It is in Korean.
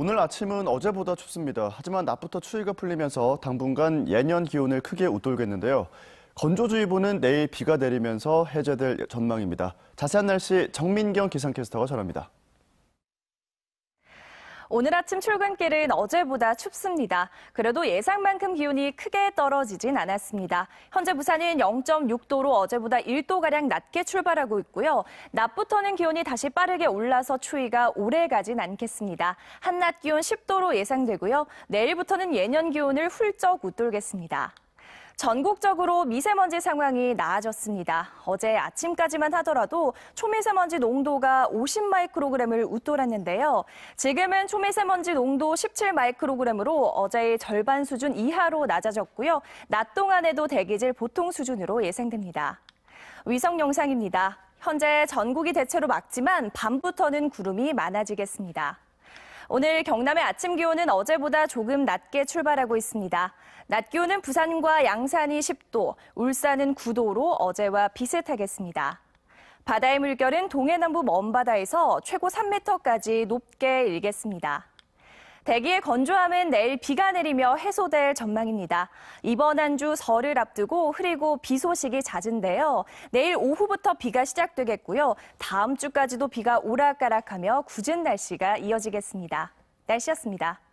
오늘 아침은 어제보다 춥습니다. 하지만 낮부터 추위가 풀리면서 당분간 예년 기온을 크게 웃돌겠는데요. 건조주의보는 내일 비가 내리면서 해제될 전망입니다. 자세한 날씨 정민경 기상캐스터가 전합니다. 오늘 아침 출근길은 어제보다 춥습니다. 그래도 예상만큼 기온이 크게 떨어지진 않았습니다. 현재 부산은 0.6도로 어제보다 1도가량 낮게 출발하고 있고요. 낮부터는 기온이 다시 빠르게 올라서 추위가 오래 가진 않겠습니다. 한낮 기온 10도로 예상되고요. 내일부터는 예년 기온을 훌쩍 웃돌겠습니다. 전국적으로 미세먼지 상황이 나아졌습니다. 어제 아침까지만 하더라도 초미세먼지 농도가 50마이크로그램을 웃돌았는데요. 지금은 초미세먼지 농도 17마이크로그램으로 어제의 절반 수준 이하로 낮아졌고요. 낮 동안에도 대기질 보통 수준으로 예상됩니다. 위성 영상입니다. 현재 전국이 대체로 맑지만 밤부터는 구름이 많아지겠습니다. 오늘 경남의 아침 기온은 어제보다 조금 낮게 출발하고 있습니다. 낮 기온은 부산과 양산이 10도, 울산은 9도로 어제와 비슷하겠습니다. 바다의 물결은 동해남부 먼바다에서 최고 3m까지 높게 일겠습니다. 대기의 건조함은 내일 비가 내리며 해소될 전망입니다. 이번 한 주 설을 앞두고 흐리고 비 소식이 잦은데요. 내일 오후부터 비가 시작되겠고요. 다음 주까지도 비가 오락가락하며 굳은 날씨가 이어지겠습니다. 날씨였습니다.